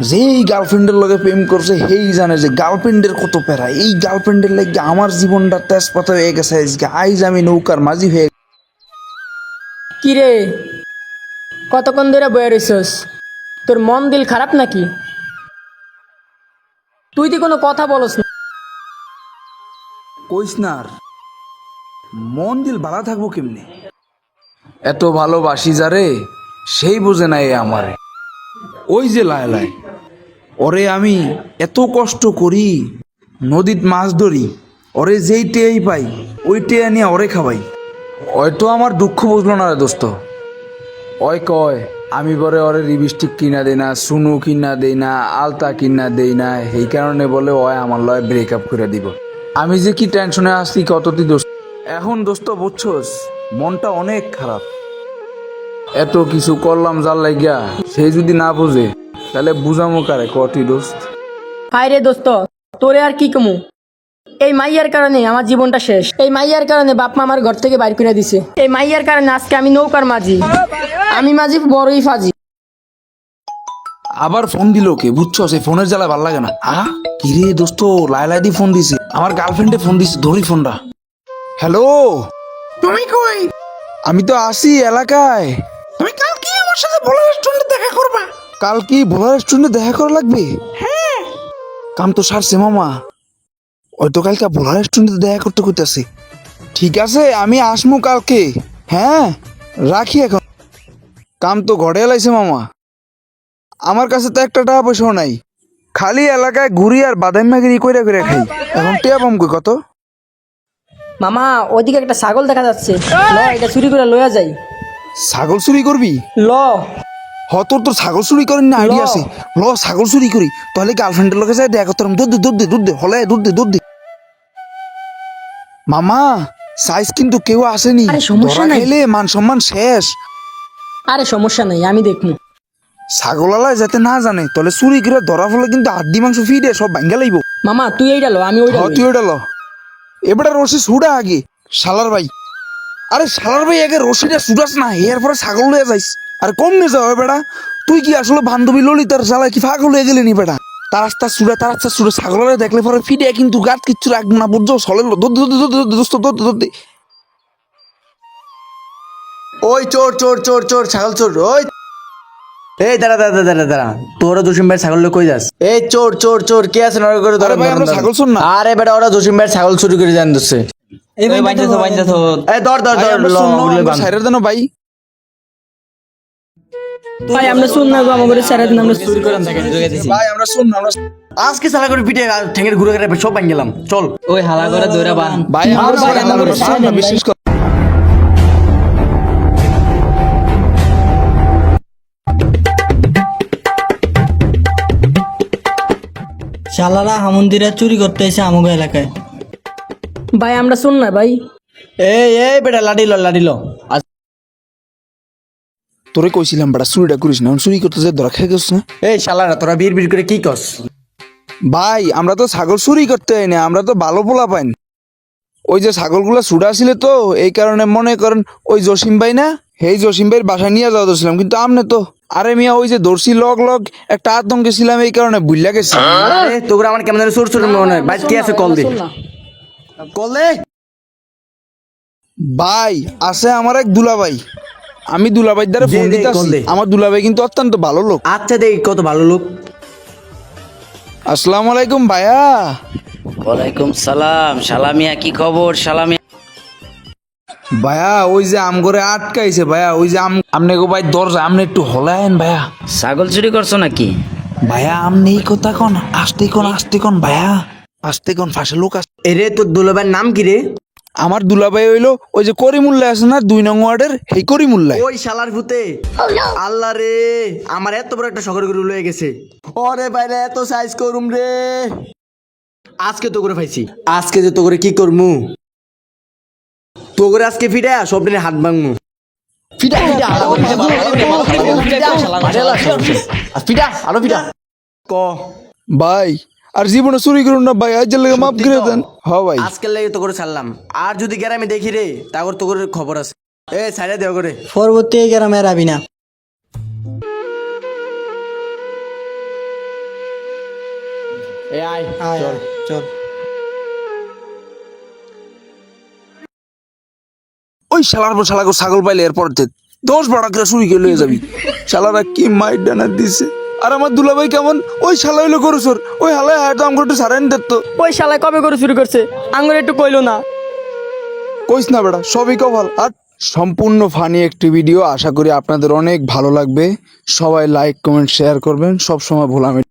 যেই গার্লফ্রেন্ডের লগে প্রেম করছে সেই জানে যে গার্লফ্রেন্ডের কত প্যারা। এই গার্লফ্রেন্ডের লাগে আমার জীবনটা তেজপাতা হয়ে গেছে আজকে। আইজ আমি নৌকার মাঝি হয়ে কিরে? কতক্ষণ ধরে বয়ে রইছস? তোর মন দিল খারাপ নাকি? তুই তো কোনো কথা বলস না। কইস না আর। মন দিল ভালো থাকব কেমনে? এত ভালোবাসি যারে সেই বোঝে না এ আমারে। ওই যে লায় লায়। ওরে আমি এত কষ্ট করি, নদীত মাছ ধরি, ওরে যেই টেয়াই পাই, ওই টেয়া নিয়ে ওরে খাওয়াই। হয়তো আমার দুঃখ বুঝলো না রে দোস্ত। ওই কয়, আমি বলে ওরে লিপস্টিক কিনা দেই না, সুনু কিনা দেই না, আলতা কিনা দেই না এই কারণে বলে ওই আমার লয় ব্রেকআপ করে দিব। আমি যে কি টেনশনে আসছি কতটি দোস্ত। এখন দোস্ত বুঝছস, মনটা অনেক খারাপ। এত কিছু করলাম যার লাগিয়া সে যদি না বুঝে তাহলে বুঝামো কারে কটি দোস্ত? হায় রে দোস্ত তোরে আর কি কমু? এই মাইয়ার কারণে আমার জীবনটা শেষ। এই মাইয়ার কারণে বাপ মা আমার ঘর থেকে বাইর করে দিছে। এই মাইয়ার কারণে আজকে আমি নৌকার মাঝি। আমি মাঝি বড়ই ফাজি। আবার ফোন দিল কে? বুঝছ সেই ফোনের জ্বালা ভালো লাগে না। আ? কিরে দোস্ত লাইলাই দি ফোন দিছে। আমার গার্লফ্রেন্ডে ফোন দিছে ধরি ফোনটা। হ্যালো? তুমি কই? আমি তো আসি এলাকায়। তুমি কাল কি আমার সাথে ভোলা রেস্টুরেন্টে দেখা করবা। কাল কি ভোলা রেস্টুরেন্টে দেখা করা লাগবে? হ্যাঁ। কাম তো সারছে মামা। ওই তো কালকে ভোলা রেস্টুরেন্টে দেখা করতে করতেছে ঠিক আছে আমি আসমু কালকে। হ্যাঁ রাখি এখন। কাম তো ঘরে এলাইছে মামা। আমার কাছে তো একটা টাকা পয়সাও নাই। খালি এলাকায় ঘুরি আর বাদাম মাগিরি কইরা কইরা খাই। এখন টিয়া পাম কই কত? মামা ওইদিকে একটা ছাগল দেখা যাচ্ছে। ল এটা চুরি করে লইয়া যাই। ছাগল চুরি করবি? ল। হ তোর তোর ছাগল চুরি করেন না আইডিয়া আছে। ল ছাগল চুরি করি। তাহলে গার্লফ্রেন্ডের লোকে যাই দেখা করতাম। দুধ দে দুধ দে দুধ দে। হলে দুধ দে দুধ দে। মামা সাইজ কিন্তু কেউ আসেনি। আরে সমস্যা নাই। খাইলে মান সম্মান শেষ। আরে সমস্যা নাই আমি দেখব ছাগলালায় যাতে না জানে তাহলে চুরি করে ধরা ফলে কিন্তু হাড্ডি মাংস ফিরে সব ভাঙ্গা লাইব। মামা তুই এইটা লো আমি ওইটা তুই ওটা ল। এবারে রশি সুড়া আগে। শালার ভাই। আরে শালার ভাই আগে রশিটা সুড়াস না এরপরে ছাগল লয়ে যাইস। আর কম নিয়ে যাও বেটা। তুই কি আসলে বান্ধবী ললিতার শালা কি ফাঁক হয়ে গেলি নি বেটা? তার রাস্তা সুড়া তার রাস্তা ছাগলের দেখলে পরে ফিটে কিন্তু গাত কিচ্ছু রাখব না বুঝছ? সলে দোদ দোদ দোদ দোদ দোস্ত দোদ দোদ ওই চোর চোর চোর চোর ছাগল চোর ওই। এই দাঁড়া দাঁড়া দাঁড়া দাঁড়া তোরা জসিম ভাই ছাগল কই যাস? এই চোর চোর চোর কে আছে? নড় করে ধরে ভাই, আমরা ছাগল চোর না। আরে বেটা ওরা জসিম ভাই ছাগল চুরি করে জান দিচ্ছে এই বাইন্দা তো বাইন্দা তো এই ধর ধর ভাই, ধর আমরা ল, ভাই। ভাই আমরা শুন না গো আমাদের স্যারের নাম আমরা চুরি করেন থাকে জোগাই দিছি। ভাই আমরা শুন আমরা আজকে সালা করে পিঠে ঠেঙ্গের ঘুরে ঘুরে সব ভাঙ গেলাম। চল। ওই হালা করে দৌড়া বান। ভাই আমরা। বিশ্বাস কর শালারা হামন্দিরা চুরি করতে এসে আমাকে এলাকায়। ভাই আমরা শুন না ভাই। এই এই বেটা লাডিল ল লাডি ল। আজ তোরে কইছিলাম বেটা চুরিটা করিস না। চুরি করতে যে ধরা খেয়ে গেছিস না? এই শালারা তোরা বীর বীর করে কি কস ভাই আমরা তো ছাগল চুরি করতে হয় না আমরা তো ভালো পোলা পাইন। ওই যে ছাগলগুলো ছুটা ছিল তো এই কারণে মনে করেন ওই জসিম ভাই না সেই জসিম ভাইয়ের বাসায় নিয়ে যাওয়া ধরছিলাম কিন্তু আমনে তো। আরে মিয়া ওই যে দর্শি লগ লগ একটা আতঙ্কে ছিলাম এই কারণে বুঝলা গেছি। আরে তোরা আমার কেমন চোর চোর মনে হয়। ভাই কে আছে কল দে। কল দে। ভাই আছে আমার এক দুলাভাই। আমি দুলাভাই দ্বারা ফোন দিতে আমার দুলাভাই কিন্তু অত্যন্ত ভালো লোক। আচ্ছা দেখ কত ভালো লোক? আসসালামু আলাইকুম ভাইয়া। ওয়ালাইকুম সালাম সালামিয়া কি খবর? সালামিয়া। ভাইয়া ওই যে আম করে আটকাইছে ভাইয়া ওই যে আম আমনে গো ভাই দরজা আমনে একটু হলায়েন ভাইয়া। ছাগল চুরি করছ নাকি? ভাইয়া আমনে এই কথা কোন আসতে কোন আসতে কোন ভাইয়া। আসতে কোন ফাঁসে লোক আস এরে তোর দুলাভাইয়ের নাম কি রে? আমার দুলাভাই হইল ওই যে করিমুল্লা আছে না দুই নং ওয়ার্ডের সেই করিমুল্লায় ওই শালার ভূতে আল্লাহ রে আমার এত বড় একটা শখের গরু লয়ে গেছে ওরে বাইরে এত সাইজ করুম রে আজকে তো করে পাইছি আজকে যে তো করে কি করমু তো করে আজকে ফিরে সব দিনে হাত ভাঙমু ফিটা ফিটা ফিটা আলো ফিটা ক ভাই আর জীবনে চুরি করুন না ভাই আজ লেগে মাফ করে দেন। হ ভাই। আজকের লাগে তো করে ছাড়লাম। আর যদি গ্রামে দেখি রে তাগর তো করে খবর আছে। এ ছাড়ে দেওয়া করে। পরবর্তী গ্রামে রাবি না। এ আয় চল। চল। ওই শালার পর শালাকে ছাগল পাইলে এরপর দশ বাড়া করে শুরু করে লয়ে যাবি। শালারা কি মাইট ডানা দিছে। আর আমার দুলাভাই কেমন? ওই শালা হইল গরু সর ওই হালায় হায় তো আমাকে একটু সারাইন দেখত ওই শালাই কবে করে শুরু করছে? আঙ্গুর একটু কইলো না। কইস না বেটা সবই কভাল আর সম্পূর্ণ ফানি একটি ভিডিও আশা করি আপনাদের অনেক ভালো লাগবে। সবাই লাইক কমেন্ট শেয়ার করবেন। সব সময় ভোলামি